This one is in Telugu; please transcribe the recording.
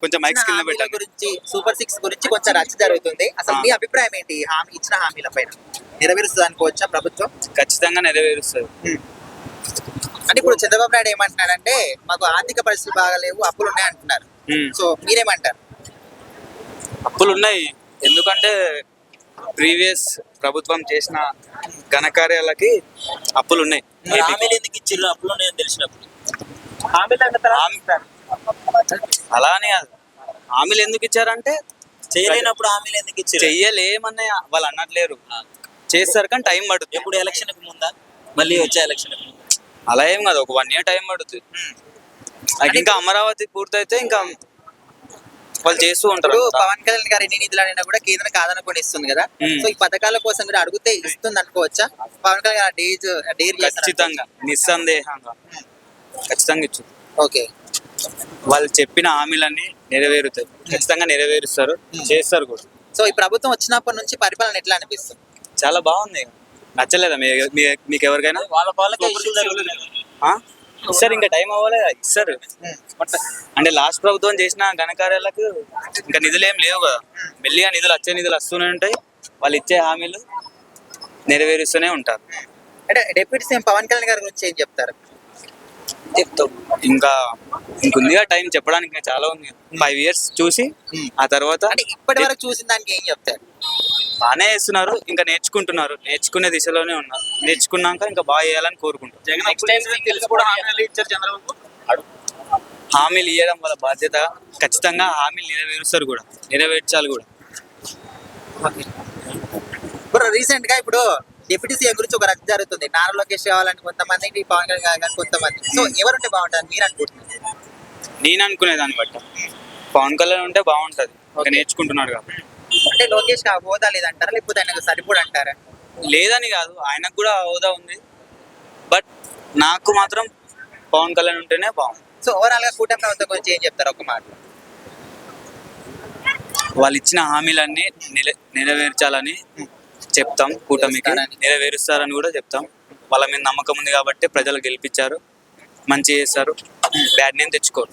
కొంచెం మైక్స్ కింద హామీల పెట్టండి. గురించి సూపర్ సిక్స్ గురించి కొంచెం రచ్చ జరుగుతుంది. అసలు. మీ అభిప్రాయం ఏంటి? హామీ ఇచ్చిన హామీల పైన నెరవేరుస్తుంది అనుకోవచ్చా ప్రభుత్వం? ఖచ్చితంగా నెరవేరుస్తుంది. అంటే ఇప్పుడు చంద్రబాబు నాయుడు ఏమంటున్నాడంటే మాకు ఆర్థిక పరిస్థితులు బాగాలేవు అప్పులు ఉన్నాయి అంటున్నారు. సో మీరేమంటారు? అప్పులు ఉన్నాయి. ఎందుకంటే ప్రీవియస్ ప్రభుత్వం చేసిన ఘనకార్యాలకి అప్పులు ఉన్నాయి. హామీలు ఎందుకు ఇచ్చిర్రు? అప్పులు ఉన్నాయని తెలిసినప్పుడు. హామీ- అలా అని కాదు హామీలు ఎందుకు ఇచ్చారంటే చేయలేనప్పుడు హామీలు ఎందుకు ఇచ్చిర్రు? చెయ్యలేమని వాళ్ళు అనట్లేరు చేస్తారు కానీ టైం పడుతుంది. ఎప్పుడు ఎలక్షన్ ముందా? మళ్ళీ వచ్చే ఎలక్షన్ అలా ఏం కాదు ఒక వన్ ఇయర్ టైం పడుతుంది. ఇంకా అమరావతి పూర్తయితే ఇంకా వాళ్ళు చేస్తూ ఉంటారు. పవన్ కళ్యాణ్ గారు ఎన్ని నిధులు అయినా కూడా కేంద్రం కాదనుకొని ఇస్తుంది కదా. సో ఈ పథకాల కోసం మీరు అడిగితే ఇస్తుంది అనుకోవచ్చా? పవన్ కళ్యాణ్ గారు డేజ్ డేర్ ఖచ్చితంగా. నిస్సందేహంగా. ఖచ్చితంగా ఇచ్చు ఓకే. వాళ్ళు చెప్పిన హామీలన్నీ నెరవేరుతాయి. ఖచ్చితంగా నెరవేరుస్తారు. చేస్తారు కూడా. సో ఈ ప్రభుత్వం వచ్చినప్పటి నుంచి పరిపాలన ఎట్లా అనిపిస్తుంది? చాలా బాగుంది. నచ్చలేదా మీకు ఎవరికైనా? వాళ్ళ వాళ్ళకే? ఇస్తారు ఇంకా టైం అవ్వలే ఇస్తారు. మ్మ్. అంటే లాస్ట్ ప్రభుత్వం చేసిన ఘనకార్యాలకు ఇంకా నిధులు ఏం లేవు కదా. మెల్లిగా నిధులు వచ్చే నిధులు వస్తూనే ఉంటాయి. వాళ్ళు ఇచ్చే హామీలు నెరవేరుస్తూనే ఉంటారు. అంటే డిప్యూటీ సీఎం పవన్ కళ్యాణ్ గారి గురించి ఏం చెప్తారు? చెప్తాం ఇంకా ఇంకుందిగా టైం చెప్పడానికి ఇంకా చాలా ఉంది. ఫైవ్ ఇయర్స్ చూసి ఆ తర్వాత అంటే ఇప్పటి వరకు చూసిన దానికి ఏం చెప్తారు? బాగానే చేస్తున్నారు ఇంకా నేర్చుకుంటున్నారు. నేర్చుకునే దిశలోనే ఉన్నారు. నేర్చుకున్నాక ఇంకా బాగా చేయాలని కోరుకుంటారు హామీలు ఇవ్వడం వాళ్ళ బాధ్యత ఖచ్చితంగా హామీలు నెరవేరుస్తారు కూడా. నెరవేర్చాలి కూడా. ఇప్పుడు రీసెంట్గా ఇప్పుడు డిప్యూటీ సీఎం గురించి ఒక రద్దు జరుగుతుంది. నారా లోకేష్ కావాలని కొంతమంది పవన్ కళ్యాణ్ కానీ కొంతమంది. సో ఎవరుంటే బాగుంటారు? మీరు అనుకుంటున్నారు? నేను అనుకునే దాన్ని బట్టి. పవన్ కళ్యాణ్ ఉంటే బాగుంటది. ఇంకా నేర్చుకుంటున్నాడు కాబట్టి. అంటే లోకేష్ ఆ హోదా లేదంటారా? లేకపోతే ఆయనకు సరిపోడు అంటారా? లేదని కాదు. ఆయనకు కూడా హోదా ఉంది. బట్ నాకు మాత్రం పవన్ కళ్యాణ్ ఉంటేనే బాగుంది. సో ఓవరాల్గా కూటమి ప్రభుత్వం గురించి ఏం చెప్తారు? ఒక మాట. వాళ్ళు ఇచ్చిన హామీలన్నీ నెరవేర్చాలని చెప్తాం కూటమికి. నెరవేరుస్తారని కూడా చెప్తాం. వాళ్ళ మీద నమ్మకం ఉంది కాబట్టి ప్రజలు గెలిపించారు. మంచి చేస్తారు బ్యాడ్ నేమ్ తెచ్చుకోరు.